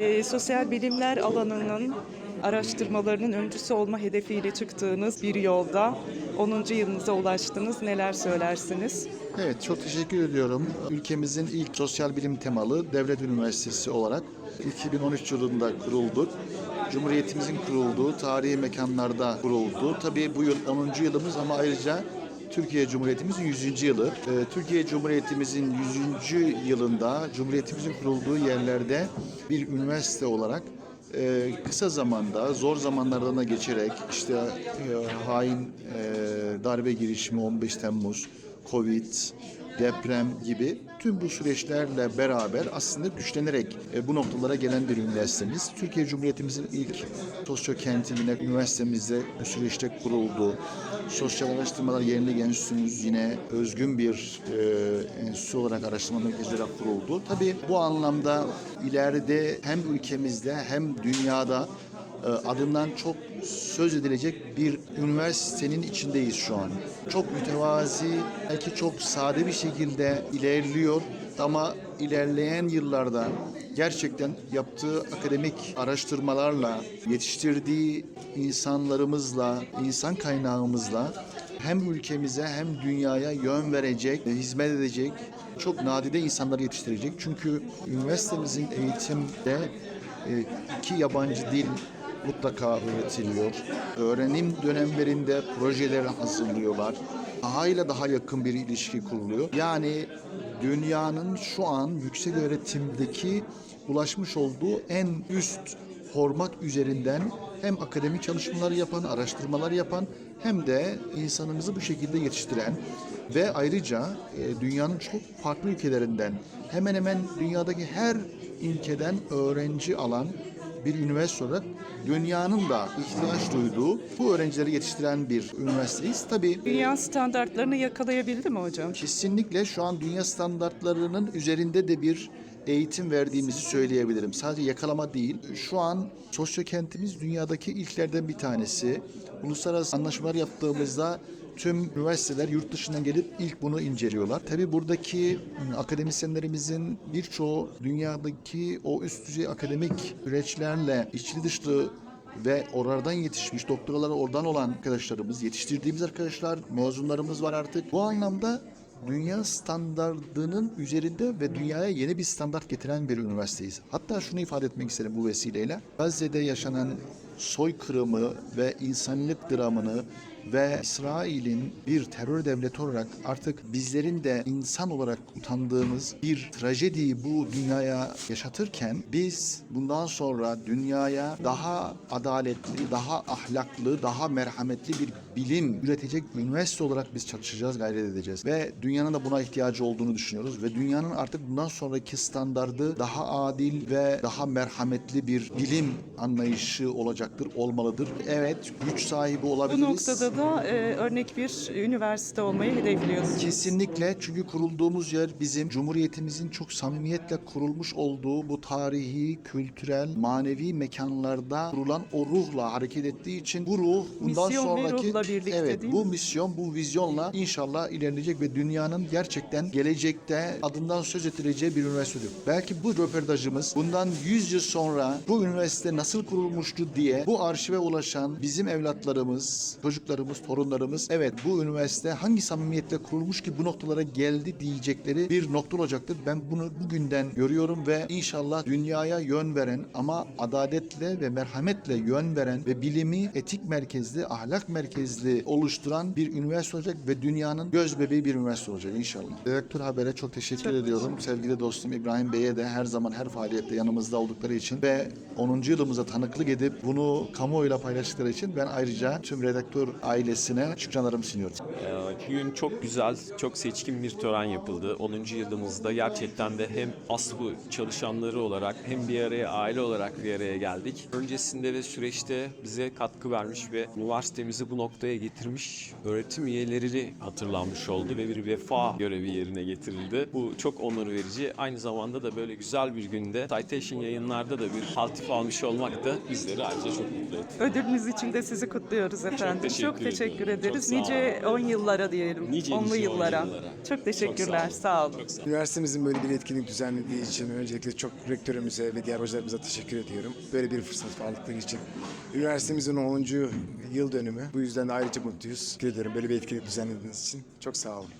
Ee, sosyal bilimler alanının araştırmalarının öncüsü olma hedefiyle çıktığınız bir yolda 10. yılınıza ulaştınız. Neler söylersiniz? Evet, çok teşekkür ediyorum. Ülkemizin ilk sosyal bilim temalı devlet üniversitesi olarak 2013 yılında kurulduk. Cumhuriyetimizin kurulduğu tarihi mekanlarda kuruldu. Tabii bu yıl 10. yılımız ama ayrıca Türkiye Cumhuriyetimizin 100. yılı. Ee, Türkiye Cumhuriyetimizin 100. yılında Cumhuriyetimizin kurulduğu yerlerde bir üniversite olarak e, kısa zamanda, zor zamanlardan da geçerek işte e, hain e, darbe girişimi 15 Temmuz, Covid, deprem gibi tüm bu süreçlerle beraber aslında güçlenerek e, bu noktalara gelen bir üniversitemiz. Türkiye Cumhuriyetimizin ilk sosyokenti yine üniversitemizde bu süreçte kuruldu. Sosyal Araştırmalar Yerine Enstitümüz yine özgün bir e, enstitü olarak araştırma merkezi olarak kuruldu. Tabii bu anlamda ileride hem ülkemizde hem dünyada adından çok söz edilecek bir üniversitenin içindeyiz şu an. Çok mütevazi, belki çok sade bir şekilde ilerliyor ama ilerleyen yıllarda gerçekten yaptığı akademik araştırmalarla, yetiştirdiği insanlarımızla, insan kaynağımızla hem ülkemize hem dünyaya yön verecek, hizmet edecek çok nadide insanları yetiştirecek. Çünkü üniversitemizin eğitimde e, iki yabancı dil mutlaka öğretiliyor. Öğrenim dönemlerinde projeler hazırlıyorlar. Daha ile daha yakın bir ilişki kuruluyor. Yani dünyanın şu an yüksek öğretimdeki ulaşmış olduğu en üst format üzerinden hem akademik çalışmalar yapan, araştırmalar yapan hem de insanımızı bu şekilde yetiştiren ve ayrıca e, dünyanın çok farklı ülkelerinden hemen hemen dünyadaki her ülkeden öğrenci alan bir üniversite olarak dünyanın da ihtiyaç duyduğu bu öğrencileri yetiştiren bir üniversiteyiz. Tabii Dünya standartlarını yakalayabildi mi hocam? kesinlikle şu an dünya standartlarının üzerinde de bir eğitim verdiğimizi söyleyebilirim. Sadece yakalama değil. Şu an sosyokentimiz dünyadaki ilklerden bir tanesi. Uluslararası anlaşmalar yaptığımızda tüm üniversiteler yurt dışından gelip ilk bunu inceliyorlar. Tabii buradaki ım, akademisyenlerimizin birçoğu dünyadaki o üst düzey akademik süreçlerle içli dışlı ve oradan yetişmiş doktoraları oradan olan arkadaşlarımız, yetiştirdiğimiz arkadaşlar, mezunlarımız var artık. Bu anlamda dünya standardının üzerinde ve dünyaya yeni bir standart getiren bir üniversiteyiz. Hatta şunu ifade etmek isterim bu vesileyle. Gazze'de yaşanan soykırımı ve insanlık dramını ve İsrail'in bir terör devleti olarak artık bizlerin de insan olarak utandığımız bir trajediyi bu dünyaya yaşatırken biz bundan sonra dünyaya daha adaletli, daha ahlaklı, daha merhametli bir bilim üretecek üniversite olarak biz çalışacağız, gayret edeceğiz. Ve dünyanın da buna ihtiyacı olduğunu düşünüyoruz ve dünyanın artık bundan sonraki standardı daha adil ve daha merhametli bir bilim anlayışı olacaktır, olmalıdır. Evet, güç sahibi Bu olabiliriz. noktada da e, örnek bir üniversite olmayı hedefliyorsunuz. Kesinlikle çünkü kurulduğumuz yer bizim Cumhuriyetimizin çok samimiyetle kurulmuş olduğu bu tarihi, kültürel, manevi mekanlarda kurulan o ruhla hareket ettiği için bu ruh bundan Misyon ve sonraki ruhla birlikte evet değil bu mi? misyon, bu vizyonla inşallah ilerleyecek ve dünyanın gerçekten gelecekte adından söz ettireceği bir üniversite olacak. Belki bu röportajımız bundan 100 yıl sonra bu üniversite nasıl kurulmuştu diye bu arşive ulaşan bizim evlatlarımız, çocuklarımız, torunlarımız evet bu üniversite hangi samimiyetle kurulmuş ki bu noktalara geldi diyecekleri bir nokta olacaktır. Ben bunu bugünden görüyorum ve inşallah dünyaya yön veren ama adaletle ve merhametle yön veren ve bilimi etik merkezli, ahlak merkezli oluşturan bir üniversite olacak ve dünyanın göz bebeği bir üniversite olacak inşallah. Direktör Haber'e çok teşekkür Çok ediyorum. Sevgili dostum İbrahim Bey'e de her zaman her faaliyette yanımızda oldukları için ve 10. yılımıza tanıklık edip bunu kamuoyuyla paylaştıkları için ben ayrıca tüm redaktör ailesine şükranlarımı sunuyorum. Ee, Bugün çok güzel, çok seçkin bir tören yapıldı. 10. yılımızda gerçekten de hem ASBU çalışanları olarak hem bir araya aile olarak bir araya geldik. Öncesinde ve süreçte bize katkı vermiş ve üniversitemizi bu noktaya getirmiş öğretim üyeleri hatırlanmış oldu ve bir vefa görevi yerine getirildi. Bu çok onur verici. Aynı zamanda da böyle güzel bir günde Citation yayınlarda da bir altif almış olmak da bizleri ayrıca da çok mutlu etti. Ödülünüz için de sizi kutluyoruz efendim. teşekkür teşekkür ediyorum. ederiz. Çok nice 10 yıllara diyelim. Nice, Onlu nice yıllara. yıllara. Çok teşekkürler. Çok sağ olun. Çok sağ olun. Üniversitemizin böyle bir etkinlik düzenlediği için öncelikle çok rektörümüze ve diğer hocalarımıza teşekkür ediyorum. Böyle bir fırsat sağladıkları için. Üniversitemizin 10. yıl dönümü. Bu yüzden de ayrıca mutluyuz. Teşekkür ederim böyle bir etkinlik düzenlediğiniz için. Çok sağ olun.